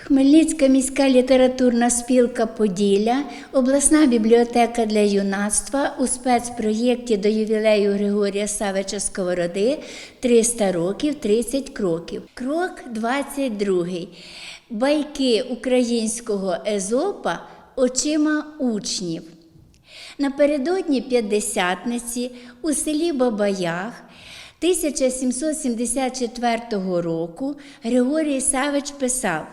Хмельницька міська літературна спілка Поділля, обласна бібліотека для юнацтва у спецпроєкті до ювілею Григорія Савича Сковороди 300 років 30 кроків. Крок 22. Байки українського езопа очима учнів. Напередодні П'ятдесятниці у селі Бабаях 1774 року Григорій Савич писав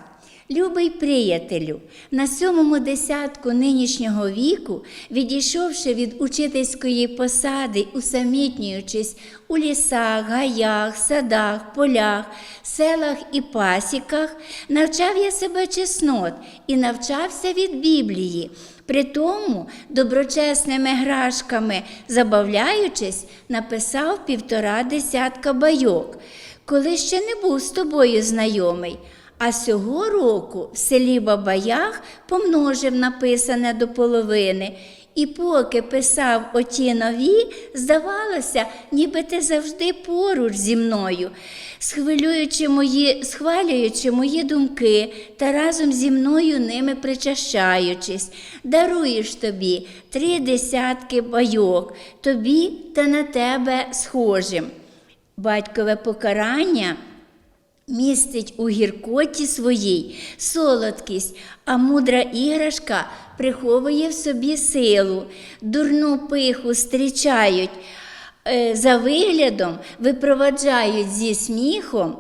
Любий приятелю, на сьомому десятку нинішнього віку, відійшовши від учительської посади, усамітнюючись у лісах, гаях, садах, полях, селах і пасіках, навчав я себе чеснот і навчався від Біблії. При тому, доброчесними грашками забавляючись, написав півтора десятка байок, коли ще не був з тобою знайомий. А сього року в селі Бабаях помножив написане до половини. І поки писав оті нові, здавалося, ніби ти завжди поруч зі мною, схвилюючи мої, схвалюючи мої думки та разом зі мною ними причащаючись, даруєш тобі три десятки байок, тобі та на тебе схожим. Батькове покарання містить у гіркоті своїй солодкість, а мудра іграшка приховує в собі силу, дурну пиху зустрічають е, за виглядом, випроваджають зі сміхом,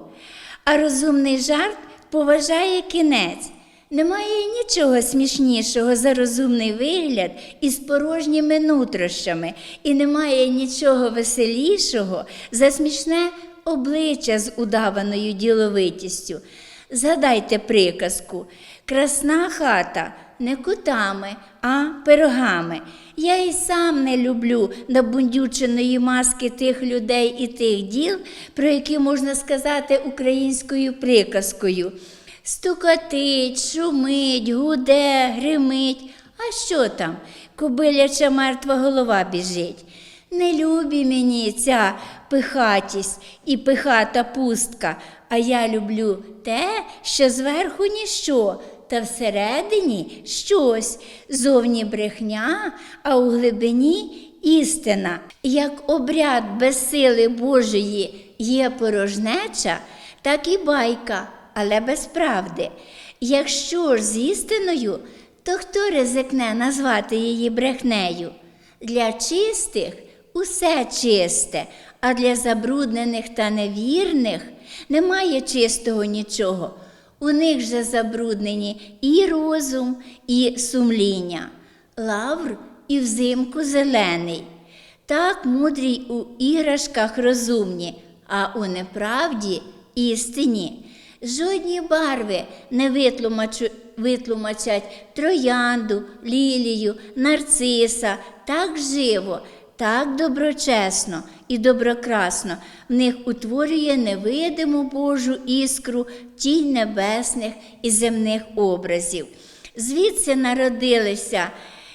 а розумний жарт поважає кінець. Немає нічого смішнішого за розумний вигляд із порожніми нутрощами, і немає нічого веселішого за смішне обличчя з удаваною діловитістю. Згадайте приказку красна хата не кутами, а пирогами. Я і сам не люблю набундюченої маски тих людей і тих діл, про які можна сказати українською приказкою. Стукотить, шумить, гуде, гримить. А що там? Кобиляча мертва голова біжить. Не любі мені ця пихатість і пихата пустка, а я люблю те, що зверху ніщо, та всередині щось, зовні брехня, а у глибині істина. Як обряд без сили Божої є порожнеча, так і байка, але без правди. Якщо ж з істиною, то хто ризикне назвати її брехнею? Для чистих усе чисте, а для забруднених та невірних немає чистого нічого. У них же забруднені і розум, і сумління, лавр і взимку зелений. Так мудрі у іграшках розумні, а у неправді істині. Жодні барви не витлумачать троянду, лілію, нарциса так живо, так доброчесно і доброкрасно. В них утворює невидиму Божу іскру тінь небесних і земних образів. Звідси народилися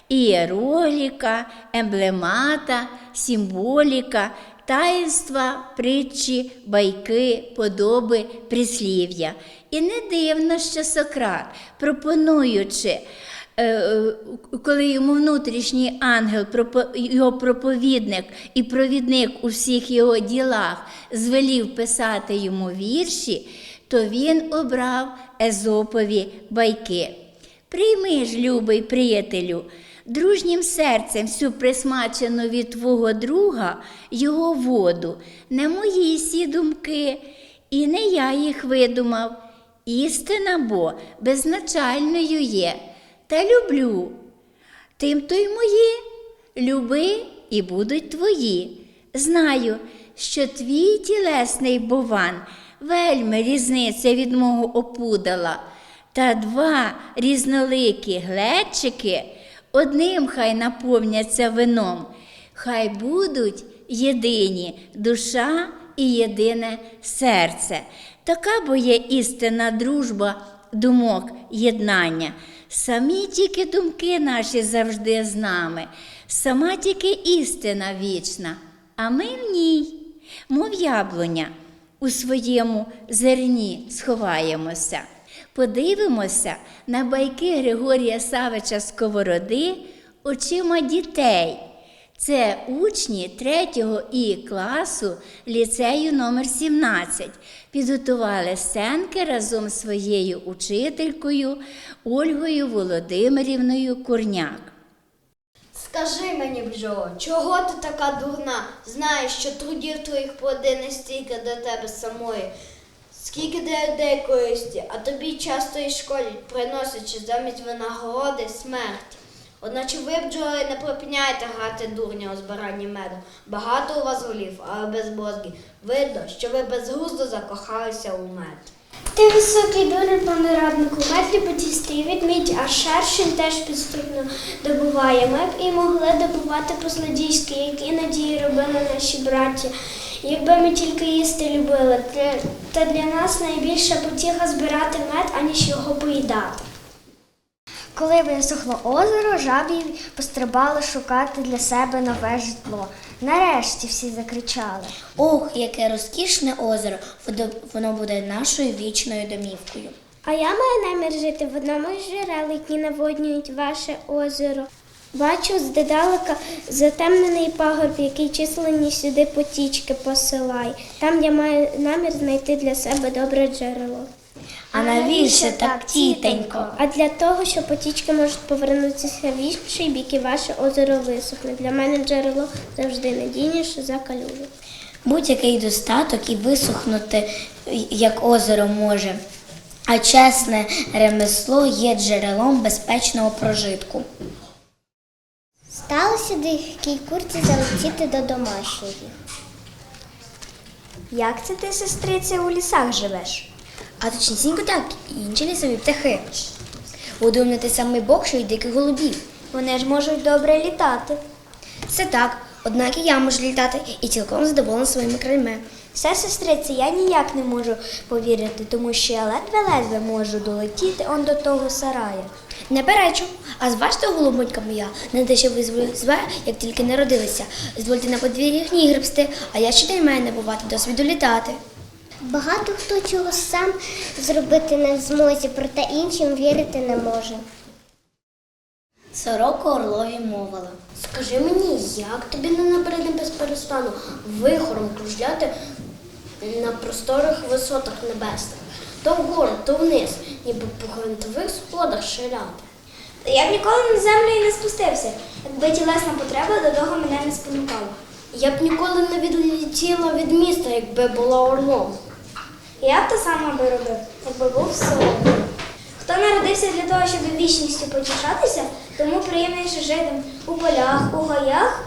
ієрогліка, емблемата, символіка, таїнства, притчі, байки, подоби, прислів'я. І не дивно, що Сократ, пропонуючи, коли йому внутрішній ангел, його проповідник і провідник у всіх його ділах, звелів писати йому вірші, то він обрав Езопові байки. Прийми ж, любий приятелю, дружнім серцем всю присмачену від твого друга його воду, не мої сі думки, і не я їх видумав. Істина бо безначальною є, та люблю. Тим то й мої, люби і будуть твої. Знаю, що твій тілесний бован вельми різниця від мого опудала. Та два різноликі глечики одним хай наповняться вином, хай будуть єдині душа і єдине серце. Така бо є істинна дружба думок єднання. Самі тільки думки наші завжди з нами, сама тільки істина вічна, а ми в ній, мов яблуня, у своєму зерні сховаємося. Подивимося на байки Григорія Савича Сковороди очима дітей. Це учні 3 І класу ліцею номер 17 підготували сценки разом з своєю учителькою Ольгою Володимирівною Курняк. Скажи мені, бджоло, чого ти така дурна? Знаєш, що трудів твоїх плоди не стільки до тебе самої, скільки людей користі, а тобі часто і шкодять, приносячи замість винагороди смерть. Одначе ви, бджоли, не припиняєте грати дурня у збиранні меду. Багато у вас голів, але без мозгів. Видно, що ви безглуздо закохалися у мед. Ти високий дуже пане раднику, метлі потісти відмідь, а шершень теж підступно добуває. Ми б і могли добувати по-злодійськи, які надії робили наші браті. Якби ми тільки їсти любили, та для нас найбільша потіха збирати мед, аніж його поїдати. Коли висохло озеро, жабі пострибали шукати для себе нове житло. Нарешті всі закричали. Ох, яке розкішне озеро, Воно- буде нашою вічною домівкою. А я маю намір жити в одному з джерел, які наводнюють ваше озеро. Бачу здалека затемнений пагорб, який численні сюди потічки посилає. Там я маю намір знайти для себе добре джерело. А навіщо так, тітенько? А для того, що потічки можуть повернутися в інший бік і ваше озеро висохне. Для мене джерело завжди надійніше за калюжу. Будь-який достаток і висохнути, як озеро може. А чесне ремесло є джерелом безпечного прожитку. Сталося дикій курці залетіти до домашньої. Як це ти, сестриця, у лісах живеш? А точнісінько так, інші лісові птахи. Той самий бок, що й диких голубів. Вони ж можуть добре літати. Це так, однак і я можу літати і цілком задоволена своїми крильми. Все, сестриці, я ніяк не можу повірити, тому що я ледве-ледве можу долетіти он до того сарая. Не перечу. А зважте, голубонька моя, не те, що ви зве, як тільки народилися. Звольте на подвір'ї гній гребсти, а я щодень маю набувати досвіду літати. Багато хто чого сам зробити не в змозі, проте іншим вірити не може. Сорока орлові мовила. Скажи мені, як тобі не набриде без перестану вихором кружляти на просторих висотах небесних, то вгору, то вниз, ніби по гвинтових сходах ширяти. Я б ніколи на землю і не спустився, якби тілесна потреба до того мене не спонукала. Я б ніколи не відлетіла від міста, якби була орлом. Я б те саме би робив, якби був соломою. Хто народився для того, щоб вічністю потішатися, тому приємніше жити у полях, у гаях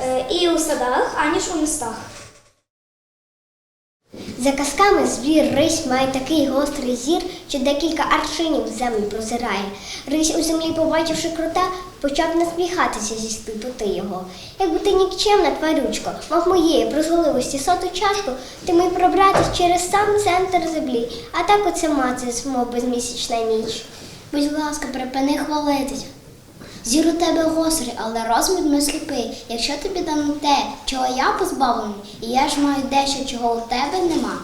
е, і у садах, аніж у містах. За казками звір Рись має такий гострий зір, що декілька аршинів в землю прозирає. Рись у землі, побачивши крота, почав насміхатися зі співпоти його. Якби ти нікчемна тварючко, мав моєї брозголивості соту чашку, ти мій пробратись через сам центр землі, а так оце мацаєш, мов безмісячна ніч. Будь ласка, припини хвалитись. Зір у тебе гострий, але розмір не сліпий. Якщо тобі дано те, чого я позбавлений, і я ж маю дещо, чого у тебе нема.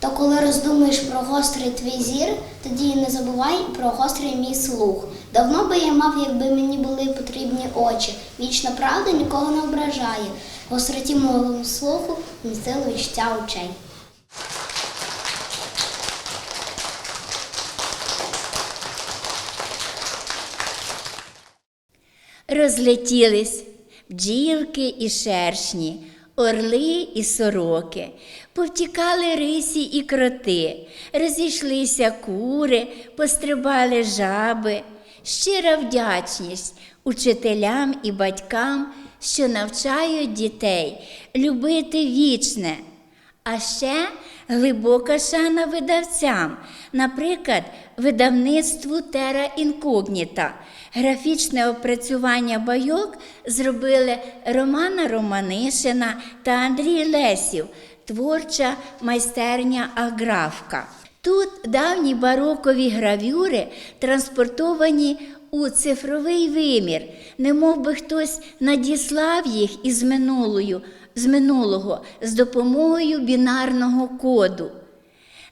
То коли роздумуєш про гострий твій зір, тоді не забувай про гострий мій слух. Давно би я мав, якби мені були потрібні очі. Вічна правда нікого не ображає. Гостроті мого слуху містило відчуття очей. Розлетілись бджілки і шершні, орли і сороки, повтікали рисі і кроти, розійшлися кури, пострибали жаби. Щира вдячність учителям і батькам, що навчають дітей любити вічне. А ще глибока шана видавцям, наприклад, видавництву Тера Інкогніта. Графічне опрацювання байок зробили Романа Романишина та Андрій Лесів, творча майстерня Аграфка. Тут давні барокові гравюри транспортовані у цифровий вимір, немов би хтось надіслав їх із минулою, з минулого з допомогою бінарного коду.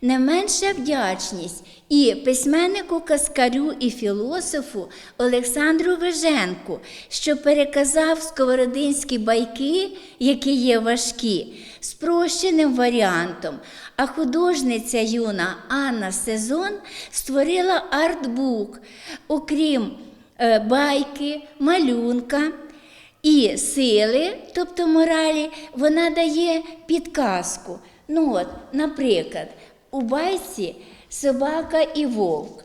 Не менша вдячність і письменнику каскарю і філософу Олександру Веженку, що переказав сковородинські байки, які є важкі, спрощеним варіантом. А художниця юна Анна Сезон створила артбук, окрім е, байки, малюнка. І сили, тобто моралі, вона дає підказку. Ну от, наприклад, у байці собака і вовк.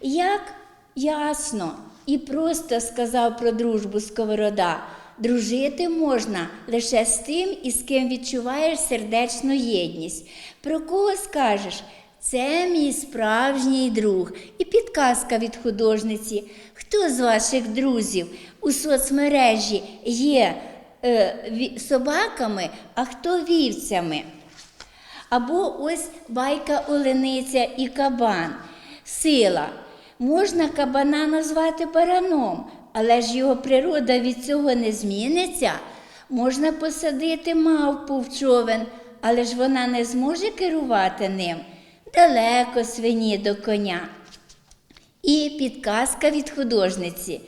Як ясно і просто сказав про дружбу Сковорода, дружити можна лише з тим, із ким відчуваєш сердечну єдність. Про кого скажеш? Це мій справжній друг. І підказка від художниці. Хто з ваших друзів у соцмережі є е, собаками, а хто вівцями? Або ось байка Олениця і кабан. Сила. Можна кабана назвати бараном, але ж його природа від цього не зміниться. Можна посадити мавпу в човен, але ж вона не зможе керувати ним. Далеко свині до коня. І підказка від художниці.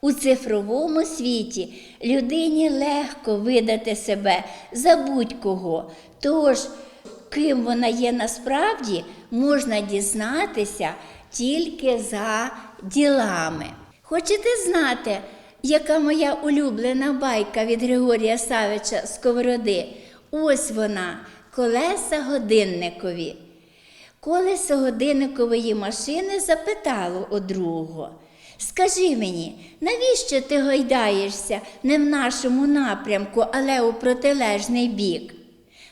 У цифровому світі людині легко видати себе за будь-кого. Тож, ким вона є насправді, можна дізнатися тільки за ділами. Хочете знати, яка моя улюблена байка від Григорія Савича Сковороди? Ось вона, колеса годинникові. Колесо годинникової машини запитало у другого. Скажи мені, навіщо ти гойдаєшся не в нашому напрямку, але у протилежний бік?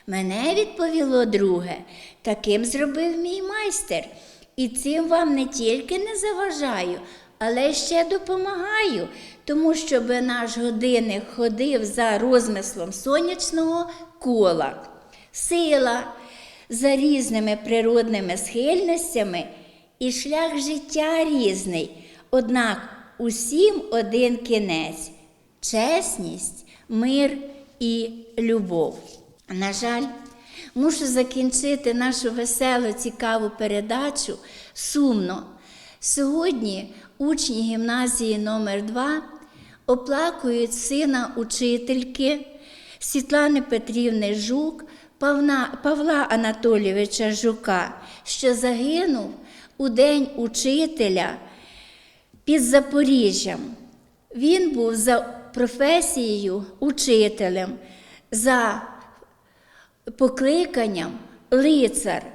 Мене відповіло друге, таким зробив мій майстер, і цим вам не тільки не заважаю, але ще допомагаю, тому щоб наш годинник ходив за розмислом сонячного кола. Сила за різними природними схильностями і шлях життя різний, однак усім один кінець чесність, мир і любов. На жаль, мушу закінчити нашу веселу, цікаву передачу сумно. Сьогодні учні гімназії номер 2 оплакують сина учительки Світлани Петрівни Жук, Павла Анатолійовича Жука, що загинув у день учителя під Запоріжжям. Він був за професією учителем, за покликанням лицар,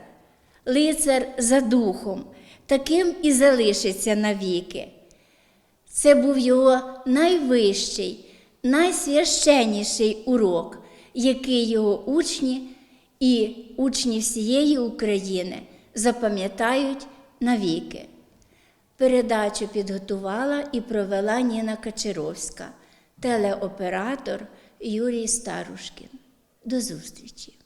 лицар за духом, таким і залишиться навіки. Це був його найвищий, найсвященніший урок, який його учні і учні всієї України запам'ятають навіки. Передачу підготувала і провела Ніна Качаровська, телеоператор Юрій Старушкін. До зустрічі!